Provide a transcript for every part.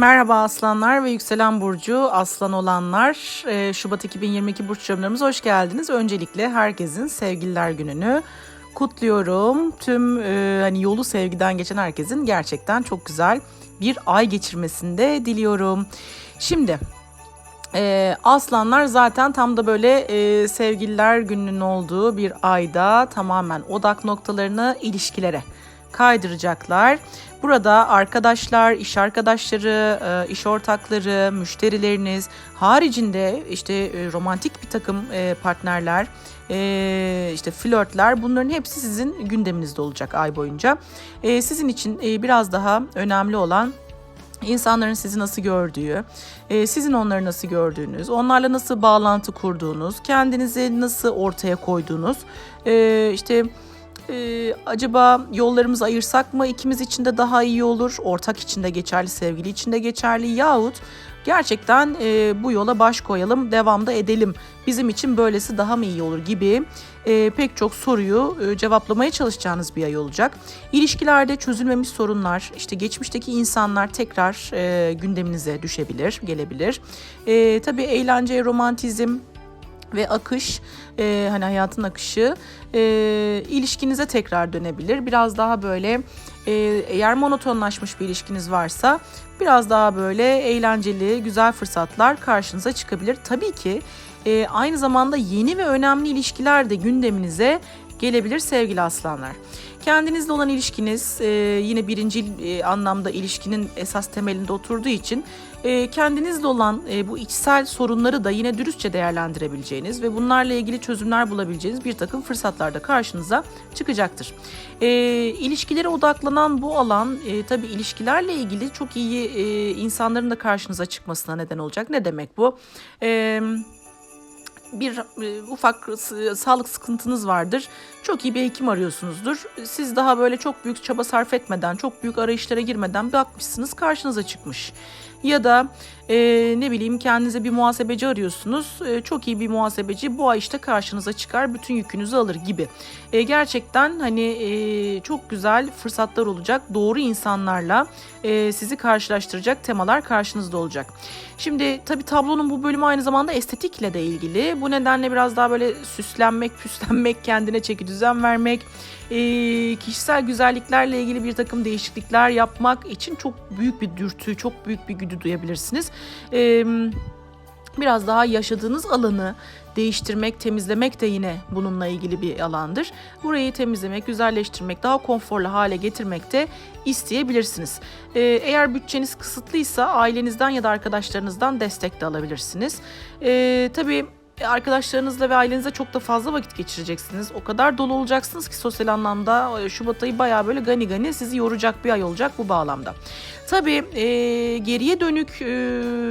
Merhaba aslanlar ve yükselen burcu aslan olanlar. Ee, Şubat 2022 burç yorumlarımıza hoş geldiniz. Öncelikle herkesin sevgililer gününü kutluyorum. Tüm e, hani yolu sevgiden geçen herkesin gerçekten çok güzel bir ay geçirmesini de diliyorum. Şimdi e, aslanlar zaten tam da böyle e, sevgililer gününün olduğu bir ayda tamamen odak noktalarını ilişkilere kaydıracaklar. Burada arkadaşlar, iş arkadaşları, e, iş ortakları, müşterileriniz haricinde işte e, romantik bir takım e, partnerler, işte flörtler bunların hepsi sizin gündeminizde olacak ay boyunca. Sizin için biraz daha önemli olan İnsanların sizi nasıl gördüğü, sizin onları nasıl gördüğünüz, onlarla nasıl bağlantı kurduğunuz, kendinizi nasıl ortaya koyduğunuz, işte ee, acaba yollarımızı ayırsak mı ikimiz için de daha iyi olur? Ortak için de geçerli, sevgili için de geçerli yahut gerçekten e, bu yola baş koyalım, devamda edelim. Bizim için böylesi daha mı iyi olur gibi e, pek çok soruyu e, cevaplamaya çalışacağınız bir ay olacak. İlişkilerde çözülmemiş sorunlar, işte geçmişteki insanlar tekrar e, gündeminize düşebilir, gelebilir. E, tabii eğlence, romantizm, ve akış e, hani hayatın akışı e, ilişkinize tekrar dönebilir. Biraz daha böyle e, eğer monotonlaşmış bir ilişkiniz varsa biraz daha böyle eğlenceli, güzel fırsatlar karşınıza çıkabilir. Tabii ki e, aynı zamanda yeni ve önemli ilişkiler de gündeminize gelebilir sevgili aslanlar. Kendinizle olan ilişkiniz e, yine birinci e, anlamda ilişkinin esas temelinde oturduğu için e, kendinizle olan e, bu içsel sorunları da yine dürüstçe değerlendirebileceğiniz ve bunlarla ilgili çözümler bulabileceğiniz bir takım fırsatlar da karşınıza çıkacaktır. E, ilişkilere odaklanan bu alan e, tabii ilişkilerle ilgili çok iyi e, insanların da karşınıza çıkmasına neden olacak. Ne demek bu? Eee bir e, ufak sağlık sıkıntınız vardır. Çok iyi bir hekim arıyorsunuzdur. Siz daha böyle çok büyük çaba sarf etmeden, çok büyük arayışlara girmeden bakmışsınız karşınıza çıkmış. Ya da e, ne bileyim kendinize bir muhasebeci arıyorsunuz. E, çok iyi bir muhasebeci bu ay işte karşınıza çıkar, bütün yükünüzü alır gibi. E, gerçekten hani e, çok güzel fırsatlar olacak. Doğru insanlarla e, sizi karşılaştıracak temalar karşınızda olacak. Şimdi tabii tablonun bu bölümü aynı zamanda estetikle de ilgili. Bu nedenle biraz daha böyle süslenmek, püslenmek, kendine çeki düzen vermek, e, kişisel güzelliklerle ilgili bir takım değişiklikler yapmak için çok büyük bir dürtü, çok büyük bir güdü duyabilirsiniz. E, biraz daha yaşadığınız alanı değiştirmek, temizlemek de yine bununla ilgili bir alandır. Burayı temizlemek, güzelleştirmek, daha konforlu hale getirmek de isteyebilirsiniz. Ee, eğer bütçeniz kısıtlıysa ailenizden ya da arkadaşlarınızdan destek de alabilirsiniz. Ee, tabii arkadaşlarınızla ve ailenize çok da fazla vakit geçireceksiniz. O kadar dolu olacaksınız ki sosyal anlamda e, Şubat ayı bayağı böyle gani gani sizi yoracak bir ay olacak bu bağlamda. Tabii e, geriye dönük e,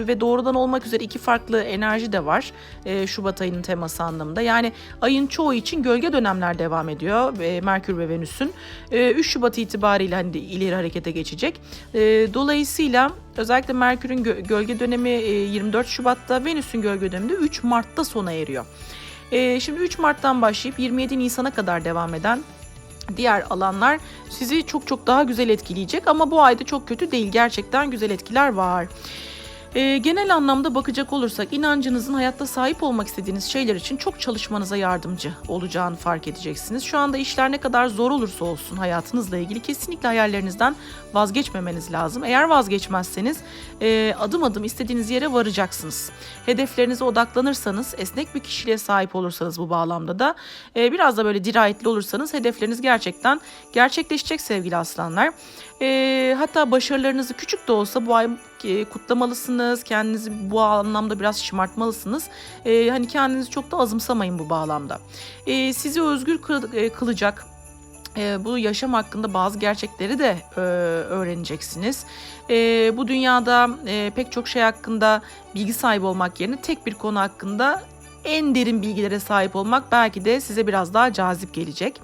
ve doğrudan olmak üzere iki farklı enerji de var e, Şubat ayının teması anlamında. Yani ayın çoğu için gölge dönemler devam ediyor e, Merkür ve Venüs'ün. E, 3 Şubat itibariyle hani ileri harekete geçecek. E, dolayısıyla özellikle Merkür'ün gö- gölge dönemi e, 24 Şubat'ta, Venüs'ün gölge dönemi de 3 Mart'ta sona eriyor. E, şimdi 3 Mart'tan başlayıp 27 Nisan'a kadar devam eden diğer alanlar sizi çok çok daha güzel etkileyecek ama bu ayda çok kötü değil gerçekten güzel etkiler var. E, genel anlamda bakacak olursak inancınızın hayatta sahip olmak istediğiniz şeyler için çok çalışmanıza yardımcı olacağını fark edeceksiniz. Şu anda işler ne kadar zor olursa olsun hayatınızla ilgili kesinlikle hayallerinizden vazgeçmemeniz lazım. Eğer vazgeçmezseniz e, adım adım istediğiniz yere varacaksınız. Hedeflerinize odaklanırsanız, esnek bir kişiliğe sahip olursanız bu bağlamda da e, biraz da böyle dirayetli olursanız hedefleriniz gerçekten gerçekleşecek sevgili aslanlar. E, hatta başarılarınızı küçük de olsa bu ay kutlamalısınız. Kendinizi bu anlamda biraz şımartmalısınız. E, hani kendinizi çok da azımsamayın bu bağlamda. E, sizi özgür e, kılacak e, bu yaşam hakkında bazı gerçekleri de e, öğreneceksiniz. E, bu dünyada e, pek çok şey hakkında bilgi sahibi olmak yerine tek bir konu hakkında en derin bilgilere sahip olmak belki de size biraz daha cazip gelecek.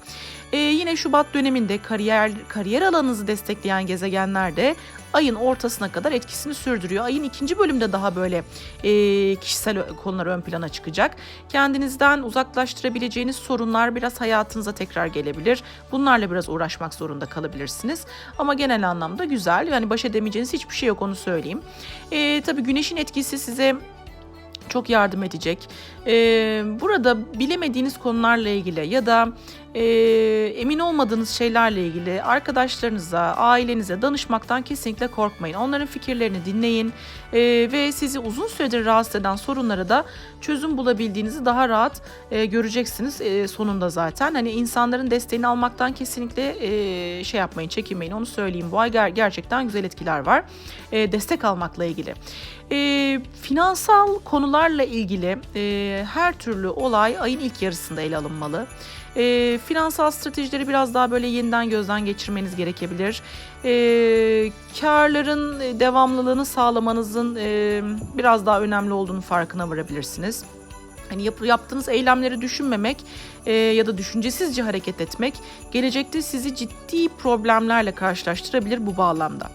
Ee, yine Şubat döneminde kariyer kariyer alanınızı destekleyen gezegenler de ayın ortasına kadar etkisini sürdürüyor. Ayın ikinci bölümde daha böyle e, kişisel konular ön plana çıkacak. Kendinizden uzaklaştırabileceğiniz sorunlar biraz hayatınıza tekrar gelebilir. Bunlarla biraz uğraşmak zorunda kalabilirsiniz. Ama genel anlamda güzel. Yani baş edemeyeceğiniz hiçbir şey yok onu söyleyeyim. E, tabii güneşin etkisi size çok yardım edecek. Ee, burada bilemediğiniz konularla ilgili ya da e, emin olmadığınız şeylerle ilgili arkadaşlarınıza, ailenize danışmaktan kesinlikle korkmayın. Onların fikirlerini dinleyin e, ve sizi uzun süredir rahatsız eden sorunlara da çözüm bulabildiğinizi daha rahat e, göreceksiniz e, sonunda zaten. Hani insanların desteğini almaktan kesinlikle e, şey yapmayın, çekinmeyin. Onu söyleyeyim. Bu ay ger- gerçekten güzel etkiler var. E, destek almakla ilgili. E, finansal konularla ilgili e, her türlü olay ayın ilk yarısında ele alınmalı. E, finansal stratejileri biraz daha böyle yeniden gözden geçirmeniz gerekebilir. E, karların devamlılığını sağlamanızın e, biraz daha önemli olduğunu farkına varabilirsiniz. Hani yap, yaptığınız eylemleri düşünmemek e, ya da düşüncesizce hareket etmek gelecekte sizi ciddi problemlerle karşılaştırabilir bu bağlamda.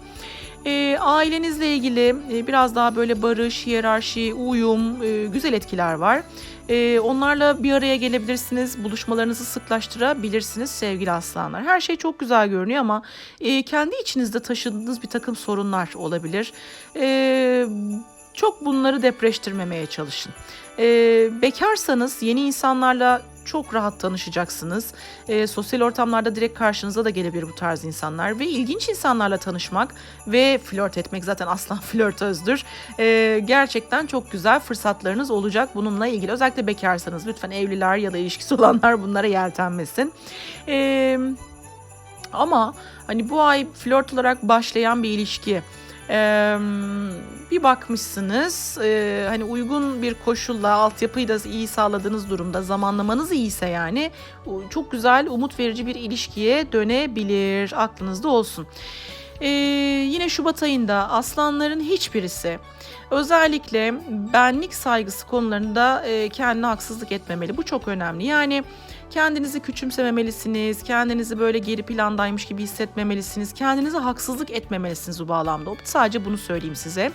E, ailenizle ilgili e, biraz daha böyle barış, hiyerarşi, uyum, e, güzel etkiler var. E, onlarla bir araya gelebilirsiniz, buluşmalarınızı sıklaştırabilirsiniz sevgili aslanlar. Her şey çok güzel görünüyor ama e, kendi içinizde taşıdığınız bir takım sorunlar olabilir. E, çok bunları depreştirmemeye çalışın. E, bekarsanız yeni insanlarla çok rahat tanışacaksınız. E, sosyal ortamlarda direkt karşınıza da gelebilir bu tarz insanlar ve ilginç insanlarla tanışmak ve flört etmek zaten aslan flörtözdür. E, gerçekten çok güzel fırsatlarınız olacak bununla ilgili. Özellikle bekarsanız lütfen evliler ya da ilişkisi olanlar bunlara yeltenmesin. E, ama hani bu ay flört olarak başlayan bir ilişki ee, bir bakmışsınız e, hani uygun bir koşulla altyapıyı da iyi sağladığınız durumda zamanlamanız iyiyse yani çok güzel umut verici bir ilişkiye dönebilir aklınızda olsun. Ee, yine Şubat ayında aslanların hiçbirisi özellikle benlik saygısı konularında e, kendine haksızlık etmemeli. Bu çok önemli. Yani kendinizi küçümsememelisiniz, kendinizi böyle geri plandaymış gibi hissetmemelisiniz, kendinize haksızlık etmemelisiniz bu bağlamda. Sadece bunu söyleyeyim size.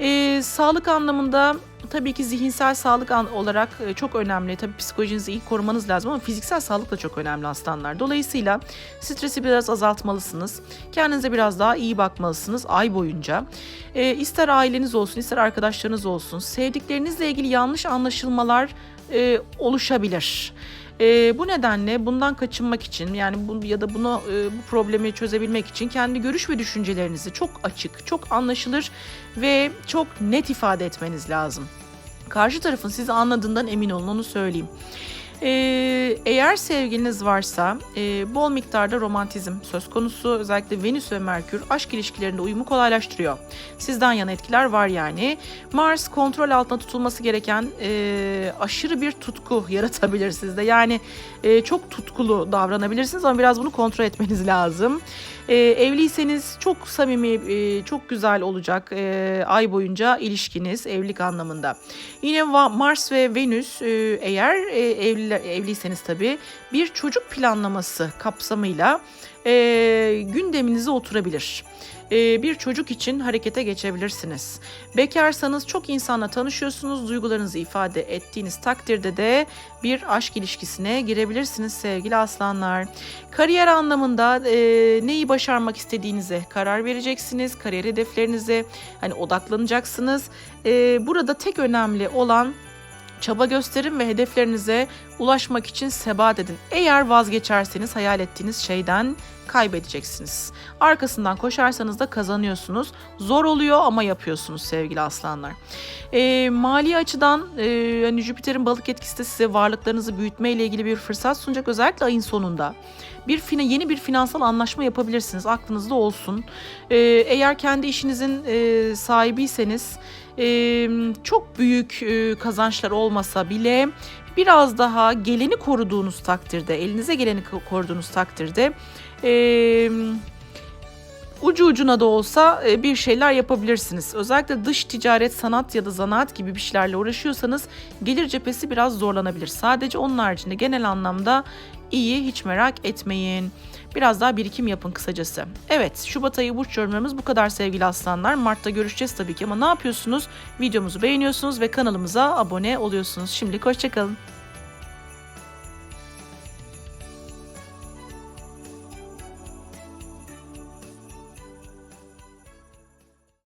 Ee, sağlık anlamında tabii ki zihinsel sağlık olarak e, çok önemli. Tabii psikolojinizi iyi korumanız lazım ama fiziksel sağlık da çok önemli aslanlar. Dolayısıyla stresi biraz azaltmalısınız. Kendinize biraz daha iyi bakmalısınız ay boyunca. Ee, ister aileniz olsun, ister arkadaşlarınız olsun. Sevdiklerinizle ilgili yanlış anlaşılmalar e, oluşabilir. E, bu nedenle bundan kaçınmak için yani bu ya da bunu e, bu problemi çözebilmek için kendi görüş ve düşüncelerinizi çok açık, çok anlaşılır ve çok net ifade etmeniz lazım. Karşı tarafın sizi anladığından emin olun onu söyleyeyim. Ee, eğer sevgiliniz varsa e, bol miktarda romantizm söz konusu. Özellikle Venüs ve Merkür aşk ilişkilerinde uyumu kolaylaştırıyor. Sizden yana etkiler var yani. Mars kontrol altında tutulması gereken e, aşırı bir tutku yaratabilir sizde. Yani e, çok tutkulu davranabilirsiniz ama biraz bunu kontrol etmeniz lazım. E, evliyseniz çok samimi, e, çok güzel olacak e, ay boyunca ilişkiniz evlilik anlamında. Yine Mars ve Venüs e, eğer e, evli, evliyseniz tabii bir çocuk planlaması kapsamıyla e, gündeminize oturabilir e, bir çocuk için harekete geçebilirsiniz. Bekarsanız çok insanla tanışıyorsunuz, duygularınızı ifade ettiğiniz takdirde de bir aşk ilişkisine girebilirsiniz sevgili aslanlar. Kariyer anlamında e, neyi başarmak istediğinize karar vereceksiniz, kariyer hedeflerinize hani odaklanacaksınız. E, burada tek önemli olan Çaba gösterin ve hedeflerinize ulaşmak için sebat edin. Eğer vazgeçerseniz hayal ettiğiniz şeyden kaybedeceksiniz. Arkasından koşarsanız da kazanıyorsunuz. Zor oluyor ama yapıyorsunuz sevgili aslanlar. E, mali açıdan e, hani Jüpiter'in balık etkisi de size varlıklarınızı büyütme ile ilgili bir fırsat sunacak. Özellikle ayın sonunda bir fina, yeni bir finansal anlaşma yapabilirsiniz. Aklınızda olsun. E, eğer kendi işinizin e, sahibiyseniz çok büyük kazançlar olmasa bile biraz daha geleni koruduğunuz takdirde, elinize geleni koruduğunuz takdirde ucu ucuna da olsa bir şeyler yapabilirsiniz. Özellikle dış ticaret, sanat ya da zanaat gibi bir şeylerle uğraşıyorsanız gelir cephesi biraz zorlanabilir. Sadece onun haricinde genel anlamda iyi hiç merak etmeyin. Biraz daha birikim yapın kısacası. Evet Şubat ayı burç yorumlarımız bu kadar sevgili aslanlar. Mart'ta görüşeceğiz tabii ki ama ne yapıyorsunuz? Videomuzu beğeniyorsunuz ve kanalımıza abone oluyorsunuz. Şimdilik hoşçakalın.